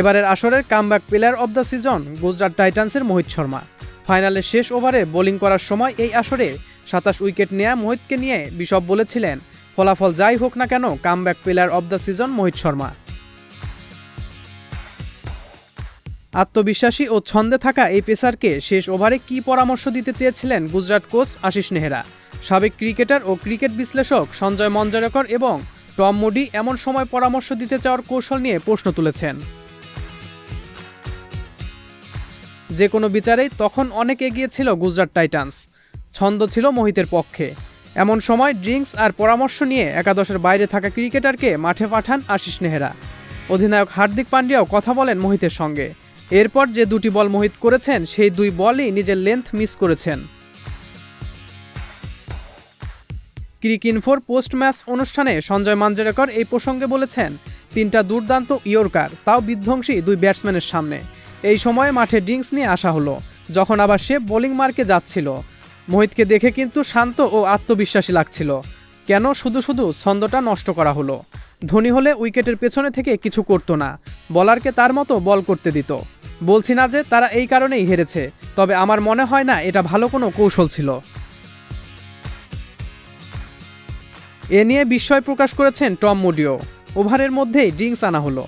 এবারের আসরের comeback player of the season Gujarat টাইটান্সের Mohit Sharma. ফাইনালের শেষ ওভারে বোলিং করার সময় এই আসরে সাতাশ উইকেট নেয়া মোহিতকে নিয়ে বিশপ বলেছিলেন, ফলাফল যাই হোক না কেন comeback player of the season Mohit Sharma. আত্মবিশ্বাসী ও ছন্দে থাকা এই পেসারকে শেষ ওভারে কী পরামর্শ দিতে চেয়েছিলেন গুজরাট কোচ আশিস নেহরা? সাবেক ক্রিকেটার ও ক্রিকেট বিশ্লেষক সঞ্জয় মঞ্জরেকর এবং টম মুডি এমন সময় পরামর্শ দিতে চাওয়ার কৌশল নিয়ে প্রশ্ন তুলেছেন। যে কোনো বিচারেই তখন অনেক এগিয়ে ছিল গুজরাট টাইটান্স। ছন্দ ছিল মোহিতের পক্ষে। এমন সময় ড্রিঙ্কস আর পরামর্শ নিয়ে একাদশের বাইরে থাকা ক্রিকেটারকে মাঠে পাঠান আশিস নেহরা। অধিনায়ক হার্দিক পান্ডিয়াও কথা বলেন মোহিতের সঙ্গে। এরপর যে দুটি বল মোহিত করেছেন, সেই দুই বলই নিজের লেন্থ মিস করেছেন। ক্রিক ইনফোর পোস্ট ম্যাচ অনুষ্ঠানে সঞ্জয় মাঞ্জরেকর এই প্রসঙ্গে বলেছেন, তিনটা দুর্দান্ত ইয়র্কার, তাও বিধ্বংসী দুই ব্যাটসম্যানের সামনে। এই সময়ে মাঠে ড্রিঙ্কস নিয়ে আসা হলো, যখন আবার সে বোলিং মার্কে যাচ্ছিল। মোহিতকে দেখে কিন্তু শান্ত ও আত্মবিশ্বাসী লাগছিল। কেন শুধু শুধু ছন্দটা নষ্ট করা হলো? ধোনি হলে উইকেটের পেছনে থেকে কিছু করতো না, বলারকে তার মতো বল করতে দিত। বলছি না যে তারা এই কারণেই হেরেছে, তবে আমার মনে হয় না এটা ভালো কোনো কৌশল ছিল। এ নিয়ে বিস্ময় প্রকাশ করেছেন টম মুডিও। ওভারের মধ্যেই ড্রিঙ্কস আনা হলো।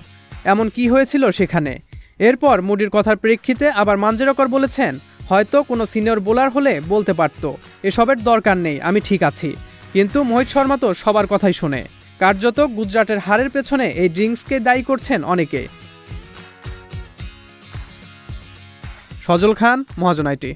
এমন কি হয়েছিল সেখানে? এরপর মুডির কথার প্রেক্ষিতে আবার মাঞ্জেরকর বলেছেন, হয়তো কোনো সিনিয়র বোলার হলে বলতে পারতো, এসবের দরকার নেই, আমি ঠিক আছি। কিন্তু মোহিত শর্মা তো সবার কথাই শোনে। কার্যত গুজরাটের হারের পেছনে এই ড্রিঙ্কসকে দায়ী করছেন অনেকে। সজল খান, মহাজন আইটি।